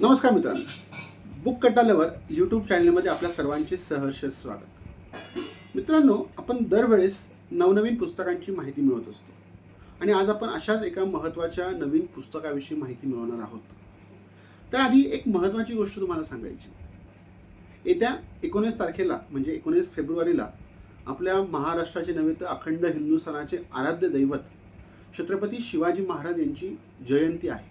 नमस्कार मित्रांनो. Book कट्टाल्यावर YouTube चॅनलमध्ये आपल्या सर्वांचे सहर्ष स्वागत. मित्रांनो आपण दरवेळेस नवनवीन पुस्तकांची माहिती मिळवत असतो. आणि आज आपण अशाच एका महत्त्वाच्या नवीन पुस्तकाविषयी माहिती मिळवणार आहोत. त्याआधी एक महत्त्वाची गोष्ट तुम्हाला सांगायची. येत्या एकोणीस तारखेला म्हणजे एकोणीस फेब्रुवारीला आपल्या महाराष्ट्राचे नव्हे तर अखंड हिंदुस्थानाचे आराध्य दैवत छत्रपती शिवाजी महाराज यांची जयंती आहे.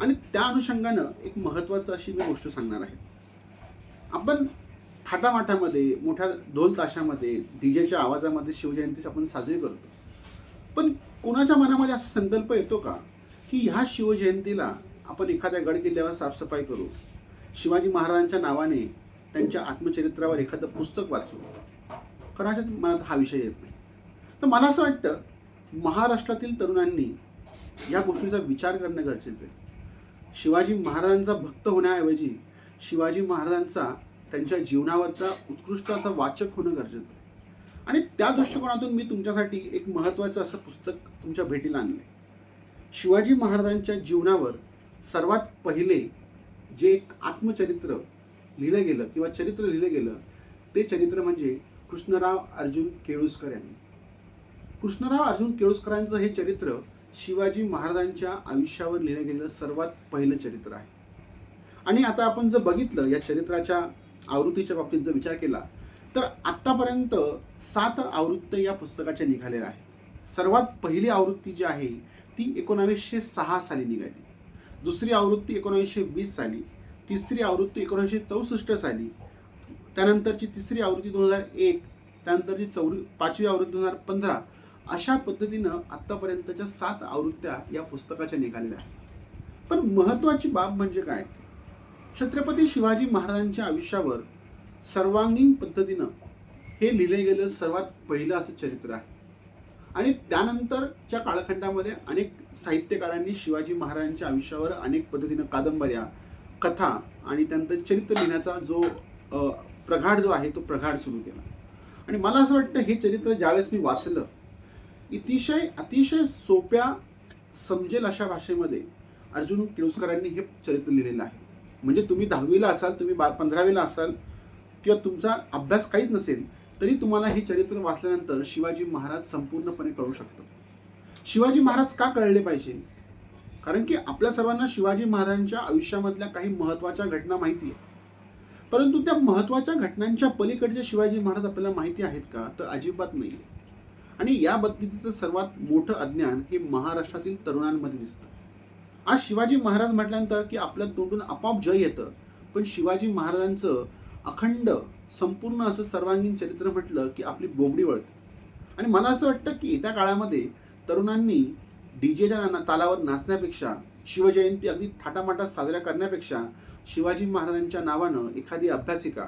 आणि त्या अनुषंगानं एक महत्त्वाचं अशी मी गोष्ट सांगणार आहे. आपण थाटामाटामध्ये मोठ्या ढोल ताशामध्ये डीजेच्या आवाजामध्ये शिवजयंती आपण साजरी करतो. पण कोणाच्या मनामध्ये असा संकल्प येतो का की ह्या शिवजयंतीला आपण एखाद्या गड किल्ल्यावर साफसफाई करू? शिवाजी महाराजांच्या नावाने त्यांच्या आत्मचरित्रावर एखादं पुस्तक वाचू? कदाचित मनात हा विषय येत नाही. तर मला असं वाटतं महाराष्ट्रातील तरुणांनी या गोष्टीचा विचार करणं गरजेचं आहे. शिवाजी महाराजांचा भक्त होण्याऐवजी शिवाजी महाराजांचा त्यांच्या जीवनावरचा उत्कृष्ट असा वाचक होणं गरजेचं आहे. आणि त्या दृष्टिकोनातून मी तुमच्यासाठी एक महत्त्वाचं असं पुस्तक तुमच्या भेटीला आणलं आहे शिवाजी महाराजांच्या जीवनावर सर्वात पहिले जे एक आत्मचरित्र लिहिलं गेलं किंवा चरित्र लिहिलं गेलं ते चरित्र म्हणजे कृष्णराव अर्जुन केळुसकर यांनी. कृष्णराव अर्जुन केळुसकरांचं हे चरित्र शिवाजी महाराजांच्या आयुष्यावर लिहिलं गेलेलं सर्वात पहिलं चरित्र आहे. आणि आता आपण जर बघितलं या चरित्राच्या आवृत्तीच्या बाबतीत जर विचार केला तर आत्तापर्यंत सात आवृत्त्या या पुस्तकाच्या निघालेल्या आहेत. सर्वात पहिली आवृत्ती जी आहे ती एकोणावीसशे सहा साली निघाली. दुसरी आवृत्ती एकोणावीसशे वीस साली तिसरी आवृत्ती एकोणीसशे चौसष्ट साली त्यानंतरची तिसरी आवृत्ती दोन हजार एक त्यानंतरची चौरी पाचवी आवृत्ती दोन हजार पंधरा अशा पद्धतीनं आत्तापर्यंतच्या सात आवृत्त्या या पुस्तकाच्या निघालेल्या आहेत. पण महत्त्वाची बाब म्हणजे काय? छत्रपती शिवाजी महाराजांच्या आयुष्यावर सर्वांगीण पद्धतीनं हे लिहिलं गेलं सर्वात पहिलं असं चरित्र आहे. आणि त्यानंतरच्या कालखंडामध्ये अनेक साहित्यकारांनी शिवाजी महाराजांच्या आयुष्यावर अनेक पद्धतीनं कादंबऱ्या कथा आणि त्यानंतर चरित्र लिहिण्याचा जो प्रघाड जो आहे तो प्रघाड सुरू केला. आणि मला असं वाटतं हे चरित्र ज्यावेळेस मी वाचलं अतिशय अतिशय सोप्या समजेल अशा भाषेमध्ये अर्जुन केळुसकरांनी हे चरित्र लिहिलेलं आहे. म्हणजे तुम्ही दहावीला असाल तुम्ही बा पंधरावीला असाल किंवा तुमचा अभ्यास काहीच नसेल तरी तुम्हाला हे चरित्र वाचल्यानंतर शिवाजी महाराज संपूर्णपणे कळू शकतं. शिवाजी महाराज का कळले पाहिजे? कारण की आपल्या सर्वांना शिवाजी महाराजांच्या आयुष्यामधल्या काही महत्त्वाच्या घटना माहिती आहे परंतु त्या महत्त्वाच्या घटनांच्या पलीकडचे शिवाजी महाराज आपल्याला माहिती आहेत का? तर अजिबात नाही आणि या पद्धतीचं सर्वात मोठं अज्ञान हे महाराष्ट्रातील तरुणांमध्ये दिसतं. आज शिवाजी महाराज म्हटल्यानंतर की आपल्या तोंडून आपाप जय येतं. पण शिवाजी महाराजांचं अखंड संपूर्ण असं सर्वांगीण चरित्र म्हटलं की आपली बोबडी वळते. आणि मला असं वाटतं की येत्या काळामध्ये तरुणांनी डीजेच्या ना तालावर नाचण्यापेक्षा शिवजयंती अगदी थाटामाटात साजऱ्या करण्यापेक्षा शिवाजी महाराजांच्या नावानं एखादी अभ्यासिका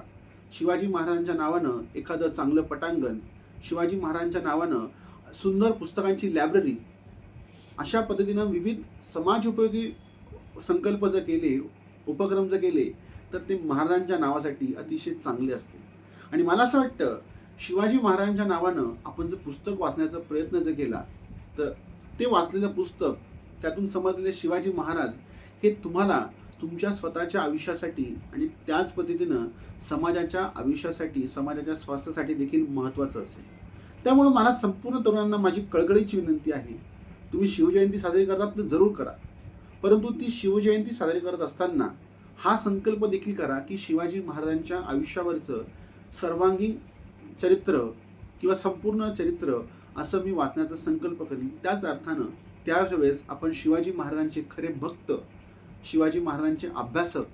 शिवाजी महाराजांच्या नावानं एखादं चांगलं पटांगण शिवाजी महाराजांच्या नावानं सुंदर पुस्तकांची लायब्ररी अशा पद्धतीनं विविध समाजोपयोगी संकल्प जर केले उपक्रम जर केले तर ते महाराजांच्या नावासाठी अतिशय चांगले असते आणि मला असं वाटतं शिवाजी महाराजांच्या नावानं आपण जर पुस्तक वाचण्याचा प्रयत्न जर केला तर ते वाचलेलं पुस्तक त्यातून समजलेले शिवाजी महाराज हे तुम्हाला तुमच्या स्वतःच्या आयुष्यासाठी आणि त्याच पद्धतीनं समाजाच्या आयुष्यासाठी समाजाच्या स्वास्थ्यासाठी देखील महत्त्वाचं असेल. त्यामुळं मला संपूर्ण तरुणांना माझी कळकळीची विनंती आहे तुम्ही शिवजयंती साजरी करतात तर जरूर करा. परंतु ती शिवजयंती साजरी करत असताना हा संकल्प देखील करा की शिवाजी महाराजांच्या आयुष्यावरचं सर्वांगीण चरित्र किंवा संपूर्ण चरित्र असं मी वाचण्याचा संकल्प करीन. त्याच अर्थानं त्यावेळेस आपण शिवाजी महाराजांचे खरे भक्त शिवाजी महाराजांचे अभ्यासक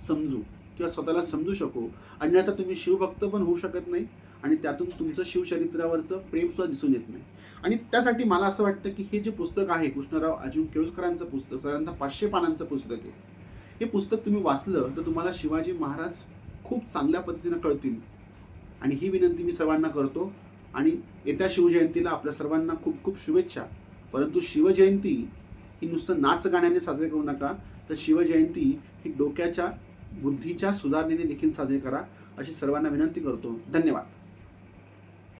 समजू किंवा स्वतःला समजू शकू. अन्यथा तुम्ही शिवभक्त पण होऊ शकत नाही आणि त्यातून तुमचं शिवचरित्रावरचं प्रेमसुद्धा दिसून येत नाही. आणि त्यासाठी मला असं वाटतं की हे जे पुस्तक आहे कृष्णराव अजून केळुसकरांचं पुस्तक साधारणतः पाचशे पानांचं पुस्तक आहे. हे पुस्तक तुम्ही वाचलं तर तुम्हाला शिवाजी महाराज खूप चांगल्या पद्धतीनं कळतील. आणि ही विनंती मी सर्वांना करतो. आणि येत्या शिवजयंतीला आपल्या सर्वांना खूप खूप शुभेच्छा. परंतु शिवजयंती ही नुसतं नाच गाण्याने साजरी करू नका तर शिवजयंती ही डोक्याच्या बुद्धीच्या सुधारणेने देखील साजरी करा अशी सर्वांना विनंती करतो. धन्यवाद.